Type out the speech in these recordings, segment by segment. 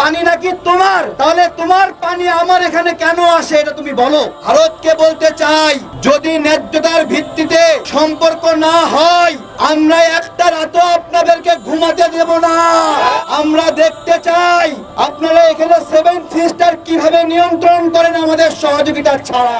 পানি নাকি তোমার? তাহলে তোমার পানি আমার এখানে কেন আসে এটা তুমি বলো। ভারতকে বলতে চাই, যদি ন্যায্যতার ভিত্তিতে সম্পর্ক না হয়, আমরা একটা রাত আপনাদেরকে ঘুমাতে দেব না। আমরা দেখতে চাই, আপনারা এখানে সেভেন সিস্টার কীভাবে নিয়ন্ত্রণ করেন আমাদের সহযোগিতা ছাড়া।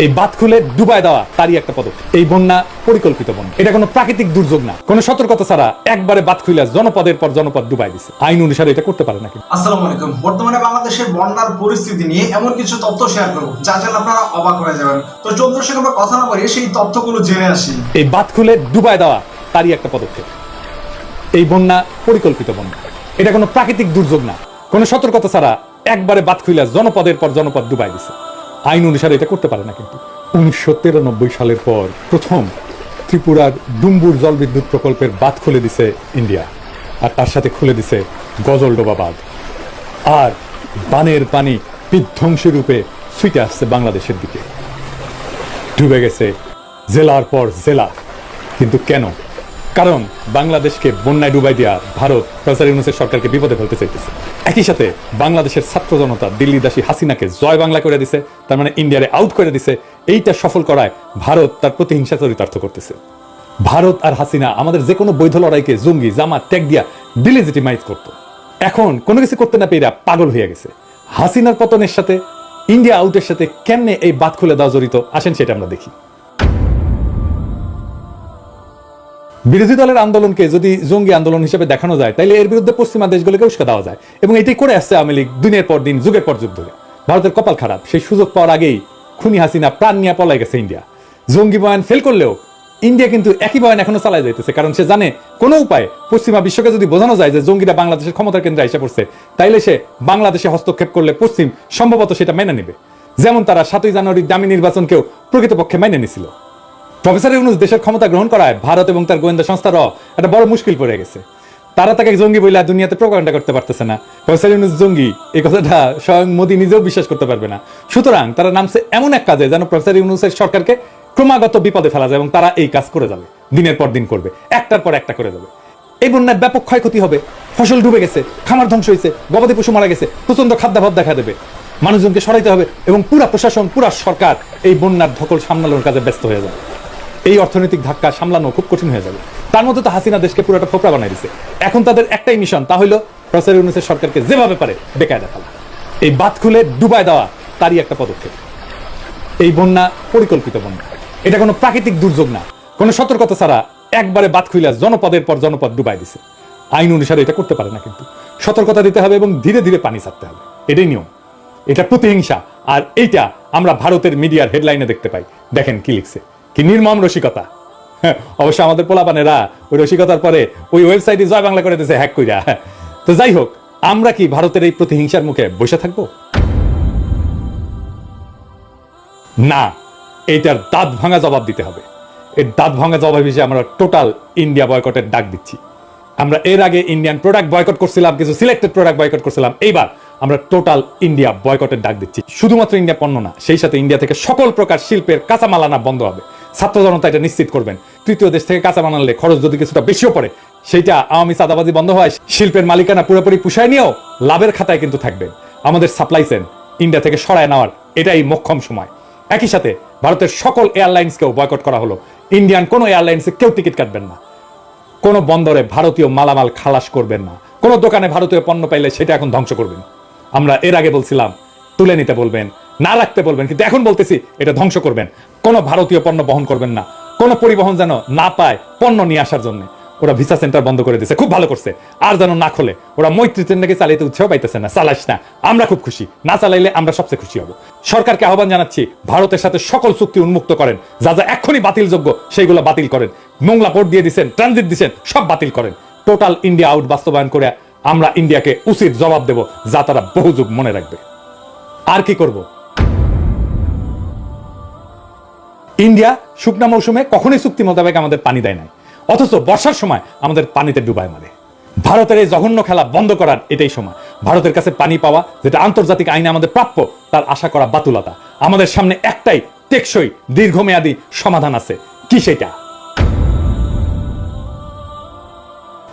এই বাঁধ খুলে ডুবাই দেওয়া তারই একটা পদক্ষেপ এই বন্যা পরিকল্পিত বন্যা। এটা কোনো প্রাকৃতিক দুর্যোগ না। কোনো সতর্কতা ছাড়া একবারে বাঁধ খুলে জনপদের পর জনপদ ডুবাই দিছে। আইন অনুসারে এটা করতে পারে না কিন্তু আসসালামু আলাইকুম। বর্তমানে বাংলাদেশের বন্যার পরিস্থিতি নিয়ে এমন কিছু তথ্য শেয়ার করব যা জানলে আপনারা অবাক হয়ে যাবেন। তো চন্দ্র আমরা কথা না বলি সেই তথ্যগুলো জেনে আসি। এই বাঁধ খুলে ডুবাই দেওয়া তারই একটা পদক্ষেপ। এই বন্যা পরিকল্পিত বন্যা। এটা কোনো প্রাকৃতিক দুর্যোগ না। কোনো সতর্কতা ছাড়া একবারে বাদ খুলে জনপদের পর জনপদ ডুবাই দিছে। আইন অনুসারে এটা করতে পারে না কিন্তু। উনিশশো তিরানব্বই সালের পর প্রথম ত্রিপুরার ডুম্বুর জলবিদ্যুৎ প্রকল্পের বাঁধ খুলে দিছে ইন্ডিয়া, আর তার সাথে খুলে দিছে গজলডোবা বাঁধ। আর বানের পানি বিধ্বংসী রূপে ছুটে আসছে বাংলাদেশের দিকে। ডুবে গেছে জেলার পর জেলা, কিন্তু কেন কারণ বাংলাদেশকে বন্যায় ডুবাই দেওয়া ভারত প্রফেসর ইউনুসের সরকারকে বিপদে ফেলতে চাইতেছে। একই সাথে বাংলাদেশের ছাত্র জনতা দিল্লিদাসী হাসিনাকে জয় বাংলা করে দিছে, তার মানে ইন্ডিয়ারে আউট করে দিছে। এইটা সফল করায় ভারত তার প্রতিহিংসা চরিতার্থ করতেছে। ভারত আর হাসিনা আমাদের যে কোনো বৈধ লড়াইকে জঙ্গি জামা ত্যাগ দিয়া ডিলিজিটিমাইজ করত। এখন কোনো কিছু করতে না পেয়ে পাগল হয়ে গেছে। হাসিনার পতনের সাথে, ইন্ডিয়া আউটের সাথে কেমনে এই বাদ খুলে দেওয়া জড়িত, আসেন সেটা আমরা দেখি। বিরোধী দলের আন্দোলনকে যদি জঙ্গি আন্দোলন হিসেবে দেখানো যায় তাহলে এর বিরুদ্ধে পশ্চিমা দেশগুলোকে উস্কা দেওয়া যায়। এবং এটাই করে আসছে আওয়ামী লীগ দিনের পর দিন, যুগের পর যুগ ধরে। ভারতের কপাল খারাপ। সেই সুযোগ পাওয়ার আগেই খুনি হাসিনা প্রাণ নিয়ে পলাই গেছে ইন্ডিয়া। জঙ্গি বয়ান ফেল করলেও ইন্ডিয়া কিন্তু একই বয়ান এখনও চালায় যাইতেছে, কারণ সে জানে কোনো উপায়ে পশ্চিমা বিশ্বকে যদি বোঝানো যায় যে জঙ্গিরা বাংলাদেশের ক্ষমতার কেন্দ্রে এসে পড়ছে, তাইলে সে বাংলাদেশে হস্তক্ষেপ করলে পশ্চিম সম্ভবত সেটা মেনে নেবে। যেমন তারা সাতই জানুয়ারির দামি নির্বাচনকেও প্রকৃতপক্ষে মেনে নিছিল। প্রফেসর ইউনুস দেশের ক্ষমতা গ্রহণ করায় ভারত এবং তার গোয়েন্দা সংস্থারও একটা বড় মুশকিল পড়ে গেছে। তারা তাকে জঙ্গি বলে দুনিয়াতে প্রকাণ্ডা করতে পারতেছে না। প্রফেসর ইউনুস জঙ্গি, এই কথাটা স্বয়ং মোদী নিজেও বিশ্বাস করতে পারবে না। সুতরাং তারা নামছে এমন এক কাজে যেন প্রফেসর ইউনুসের সরকারকে ক্রমাগত বিপদে ফেলা যায় এবং তারা এই কাজ করে যাবে। দিনের পর দিন করবে, একটার পর একটা করে যাবে। এই বন্যায় ব্যাপক ক্ষয়ক্ষতি হবে। ফসল ডুবে গেছে, খামার ধ্বংস হয়েছে, গবাদি পশু মারা গেছে প্রচণ্ড খাদ্যাভাব দেখা দেবে। মানুষজনকে সরাইতে হবে এবং পুরা প্রশাসন, পুরা সরকার এই বন্যার ধকল সামলানোর কাজে ব্যস্ত হয়ে যাবে। এই অর্থনৈতিক ধাক্কা সামলানো খুব কঠিন হয়ে যাবে। তার মধ্যে তো হাসিনা দেশকে পুরোটা ফোকরা বানাই দিছে। এখন তাদের একটাই মিশন, তা হলো প্রফেসর ইউনুসের সরকারকে যেভাবে পারে বেকায়দা ফেলা। এই বাদ খুলে ডুবাই দেওয়া তারই একটা পদক্ষেপ। এই বন্যা পরিকল্পিত বন্যা। এটা কোনো প্রাকৃতিক দুর্যোগ না। কোনো সতর্কতা ছাড়া একবারে বাদ খুইলা জনপদের পর জনপদ ডুবাই দিছে। আইন অনুসারে এটা করতে পারে না কিন্তু। সতর্কতা দিতে হবে এবং ধীরে ধীরে পানি ছাড়তে হবে। এটাই নিয়ম। এটা প্রতিহিংসা। আর এইটা আমরা ভারতের মিডিয়ার হেডলাইনে দেখতে পাই। দেখেন কি লিখছে। কি নির্মম রসিকতা? হ্যাঁ, অবশ্য আমাদের পোলাপানেরা ওই রসিকতার পরে ওই ওয়েবসাইটে জয় বাংলা করে দিয়েছে হ্যাক কইরা। তো যাই হোক আমরা কি ভারতের এই প্রতিহিংসার মুখে বসে থাকব? না এইটার দাঁত ভাঙা জবাব দিতে হবে। এর দাঁত ভাঙা জবাব হিসেবে আমরা টোটাল ইন্ডিয়া বয়কটের ডাক দিচ্ছি। আমরা এর আগে ইন্ডিয়ান প্রোডাক্ট বয়কট করছিলাম কিছু সিলেক্টেড প্রোডাক্ট বয়কট করছিলাম। এইবার আমরা টোটাল ইন্ডিয়া বয়কটের ডাক দিচ্ছি। শুধুমাত্র ইন্ডিয়া পণ্য না সেই সাথে ইন্ডিয়া থেকে সকল প্রকার শিল্পের কাঁচামাল আনা বন্ধ হবে। ছাত্র জনতা এটা নিশ্চিত করবেন। তৃতীয় দেশ থেকে কাঁচামাল আনলে খরচ যদি কিছুটা বেশিও পড়ে, সেইটা আওয়ামী চাঁদাবাজি বন্ধ হয়, শিল্পের মালিকানা পুরোপুরি পুষায় নিয়েও লাভের খাতায় কিন্তু থাকবে। আমাদের সাপ্লাই চেন ইন্ডিয়া থেকে সরায় নেওয়ার এটাই মোক্ষম সময়। একই সাথে ভারতের সকল এয়ারলাইন্সকেও বয়কট করা হলো। ইন্ডিয়ান কোনো এয়ারলাইন্সে কেউ টিকিট কাটবেন না। কোনো বন্দরে ভারতীয় মালামাল খালাস করবেন না। কোনো দোকানে ভারতীয় পণ্য পাইলে সেটা এখন ধ্বংস করবেন। আমরা এর আগে বলছিলাম, তুলে নিতে বলবেন, না রাখতে বলবেন, কিন্তু এখন বলতেছি, এটা ধ্বংস করবেন। কোনো ভারতীয় পণ্য বহন করবেন না। কোনো পরিবহন যেন না পায় পণ্য নিয়ে আসার জন্য। ওরা ভিসা সেন্টার বন্ধ করে দিছে, খুব ভালো করছে। আর যেন না খোলে, ওরা মৈত্রী ট্রেনটাকে চালাইতে উৎসাহ পাইতেছে না চালাইস না। আমরা খুব খুশি, না চালাইলে আমরা সবচেয়ে খুশি হব। সরকারকে আহ্বান জানাচ্ছি, ভারতের সাথে সকল চুক্তি উন্মুক্ত করেন, যা যা এক্ষুনি বাতিলযোগ্য, সেইগুলো বাতিল করেন। মোংলা পোর্ট দিয়ে দিচ্ছেন ট্রানজিট দিচ্ছেন সব বাতিল করেন। টোটাল ইন্ডিয়া আউট বাস্তবায়ন করে আমরা ইন্ডিয়াকে উচিত জবাব দেব, যা তারা বহু যুগ মনে রাখবে। আর কি করব? ইন্ডিয়া শুকনা মৌসুমে কখনোই চুক্তি মোতাবেক আমাদের পানি দেয় নাই। অথচ বর্ষার সময় আমাদের পানিতে ডুবায় মারে। ভারতের এই জঘন্য খেলা বন্ধ করার এটাই সময়। ভারতের কাছে পানি পাওয়া, যেটা আন্তর্জাতিক আইনে আমাদের প্রাপ্য, তার আশা করা বাতুলতা। আমাদের সামনে একটাই টেকসই, দীর্ঘমেয়াদী সমাধান আছে। কি সেটা?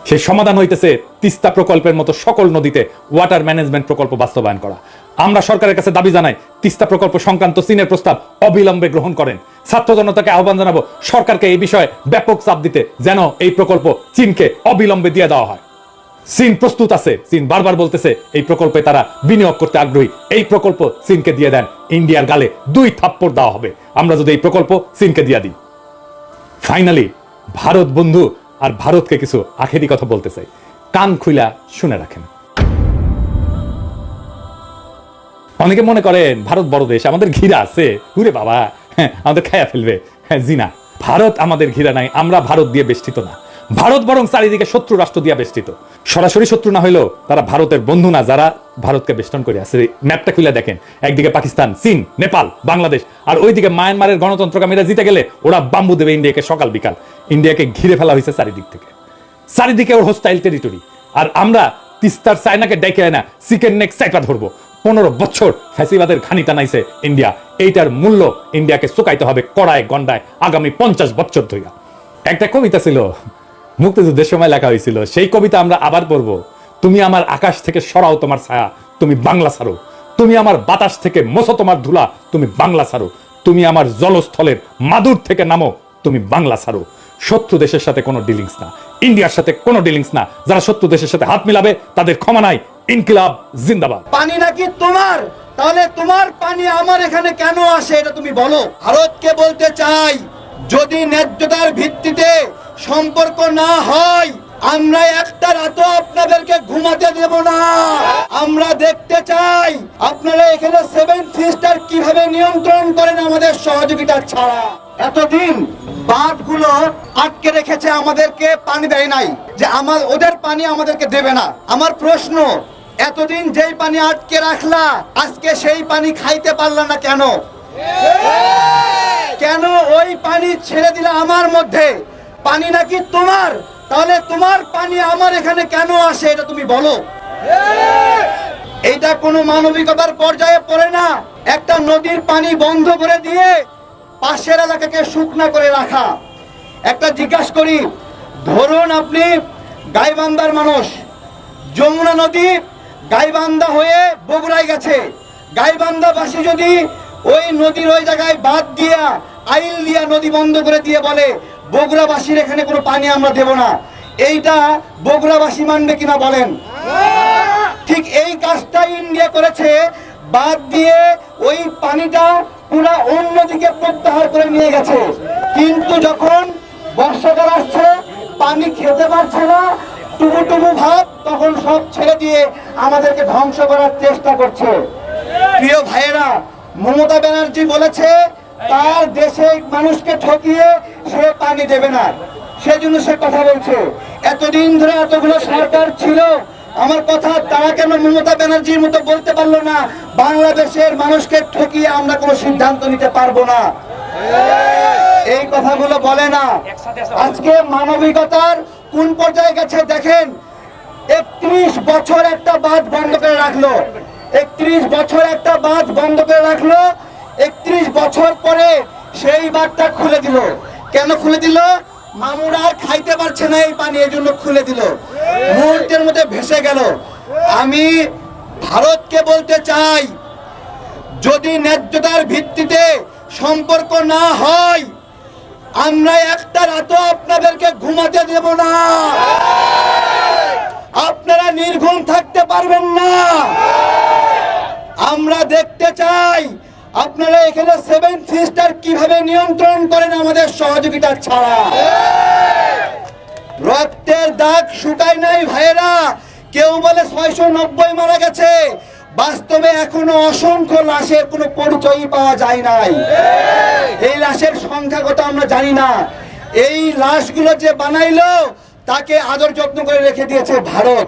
সেই সমাধান হইতেছে তিস্তা প্রকল্পের মতো সকল নদীতে ওয়াটার ম্যানেজমেন্ট প্রকল্প বাস্তবায়ন করা। আমরা সরকারের কাছে দাবি জানাই, তিস্তা প্রকল্প সংক্রান্ত চীনের প্রস্তাব অবিলম্বে গ্রহণ করেন। ছাত্র জনতাকে আহ্বান জানাব, সরকারকে এই বিষয়ে ব্যাপক চাপ দিতে যেন এই প্রকল্প চীনকে অবিলম্বে দিয়ে দেওয়া হয়। চীন প্রস্তুত আছে, চীন বারবার বলতেছে এই প্রকল্পে তারা বিনিয়োগ করতে আগ্রহী। এই প্রকল্প চীনকে দিয়ে দেন, ইন্ডিয়ার গালে দুই থাপ্পড় দেওয়া হবে। আমরা যদি এই প্রকল্প চীনকে দিয়ে দিই। ফাইনালি ভারত বন্ধু আর ভারতকে কিছু আখেরি কথা বলতে চাই। কান খুইলা শুনে রাখেন। অনেকে মনে করেন, ভারত বড় দেশ, আমাদের ঘিরা আছে। হুরে বাবা আমাদের খায়া ফেলবে। হ্যাঁ জি না ভারত আমাদের ঘিরা নাই, আমরা ভারত দিয়ে বেষ্টিত না। ভারত বরং চারিদিকে শত্রু রাষ্ট্র দিয়ে বেষ্টিত। সরাসরি শত্রু না হইলেও তারা ভারতের বন্ধু না, যারা ভারতকে বেষ্টন করে আছে। ম্যাপটা খুলে দেখেন। একদিকে পাকিস্তান, চীন, নেপাল, বাংলাদেশ, আর ওইদিকে মায়ানমারের গণতন্ত্রকামীরা জিতে গেলে ওরা বাম্বু দেবে ইন্ডিয়াকে সকাল বিকাল। ইন্ডিয়াকে ঘিরে ফেলা হয়েছে চারিদিক থেকে। চারিদিকে ওর হোস্টাইল টেরিটরি আর আমরা তিস্তার চায়নাকে ডেকে আয় না চিকেন নেক চাইপা ধরবো। পনেরো বছর ফ্যাসিবাদের ঘানি টানাইছে ইন্ডিয়া। এইটার মূল্য ইন্ডিয়াকে চুকাইতে হবে কড়ায় গন্ডায় আগামী পঞ্চাশ বছর ধইয়া একটা কবিতা ছিল, মুক্তিযুদ্ধের সময় লেখা হয়েছিল সেই কবিতা আমরা আবার পড়ব। তুমি আমার আকাশ থেকে সরাও তোমার ছায়া, তুমি বাংলা ছাড়ো। তুমি আমার বাতাস থেকে মোছো তোমার ধুলা, তুমি বাংলা ছাড়ো। তুমি আমার জলস্থলের মাদুর থেকে নামো, তুমি বাংলা ছাড়ো। শত্রু দেশের সাথে কোনো ডিলিংস না। ইন্ডিয়ার সাথে কোনো ডিলিংস না। যারা শত্রু দেশের সাথে হাত মিলাবে, তাদের ক্ষমা নাই। ইনকিলাব জিন্দাবাদ। পানি নাকি তোমার? তাহলে তোমার পানি আমার এখানে কেন আসে, এটা তুমি বলো। ভারতকে বলতে চাই, যদি ন্যায্যতার ভিত্তিতে সম্পর্ক না হয়, আমরা একটা রাতও আপনাদেরকে ঘুমাতে দেব না। আমরা দেখতে চাই, আপনারা এখানে সেভেন সিস্টার কীভাবে নিয়ন্ত্রণ করেন আমাদের সহযোগিতা ছাড়া। এতদিন বাঁধগুলো আটকে রেখেছে আমাদেরকে পানি দেয় নাই, যে আমার ওদের পানি আমাদেরকে দেবে না। আমার প্রশ্ন, এতদিন যেই পানি আটকে রাখলা, আজকে সেই পানি খাইতে পারলা না কেন? কেন ওই পানি ছেড়ে দিলে আমার মধ্যে? পানি নাকি তোমার? তাহলে তোমার পানি আমার এখানে কেন আসে, এটা তুমি বলো। এইটা কোনো মানবিকতার পর্যায়ে পড়ে না। একটা নদীর পানি বন্ধ করে দিয়ে পাশের এলাকাকে শুকনা করে রাখা। একটা জিজ্ঞাসা করি ধরুন আপনি গাইবান্দার মানুষ যমুনা নদী গাইবান্ধা হয়ে বগুড়ায় গেছে। গাইবান্ধাবাসী যদি ওই নদীর ওই জায়গায় বাদ দিয়া আইল দিয়া নদী বন্ধ করে দিয়ে বলে বগুড়াবাসীর এখানে কোনো পানি আমরা দেব না। এইটা বগুড়াবাসী মানবে কিনা বলেন? ঠিক এই কাজটা ইন্ডিয়া করেছে বাদ দিয়ে ওই পানিটা পুরা অন্যদিকে প্রত্যাহার করে নিয়ে গেছে। কিন্তু যখন বর্ষাকাল আসছে, পানি খেতে পারছে না টুকু টুকু ভাব, তখন সব ছেড়ে দিয়ে আমাদেরকে ধ্বংস করার চেষ্টা করছে। প্রিয় ভাইয়েরা, মমতা ব্যানার্জি বলেছে, তার দেশে মানুষকে ঠকিয়ে সে পানি দেবে না। সেজন্য সে কথা বলছে। এতদিন ধরে এতগুলো সরকার ছিল আমার কথা তারা কেন মমতা ব্যানার্জির মতো বলতে পারল না? বাংলাদেশের মানুষকে ঠকিয়ে আমরা কোনো সিদ্ধান্ত নিতে পারব না। এই কথাগুলো বলে না। আজকে মানবিকতার কোন পর্যায়ে গেছে দেখেন? একত্রিশ বছর একটা বাঁধ বন্ধ করে রাখল। একত্রিশ বছর একটা বাঁধ বন্ধ করে রাখল। একত্রিশ বছর পরে সেই বাঁধটা খুলে দিল। কেন খুলে দিল? মামুরা আর খাইতে পারছে না এই পানি এই জন্য খুলে দিল। মুহূর্তের মধ্যে ভেসে গেল। আমি ভারতকে বলতে চাই, যদি ন্যায্যতার ভিত্তিতে সম্পর্ক না হয়, আমরা একটা রাতও আপনাদেরকে ঘুমাতে দেব না। আপনারা নির্ঘুম থাকতে পারবেন না। আমরা দেখতে চাই আপনারা এখানে সেভেন সিস্টার কীভাবে নিয়ন্ত্রণ করেন আমাদের সহযোগিতা ছাড়া? রক্তের দাগ শুকায় নাই ভাইয়েরা। কেউ বলে ছয়শো নব্বই মারা গেছে। বাস্তবে এখনও অসংখ্য লাশের কোনো পরিচয়ই পাওয়া যায় নাই। এই লাশের সংখ্যা কত আমরা জানি না। এই লাশগুলো যে বানাইলো, তাকে আদর যত্ন করে রেখে দিয়েছে ভারত।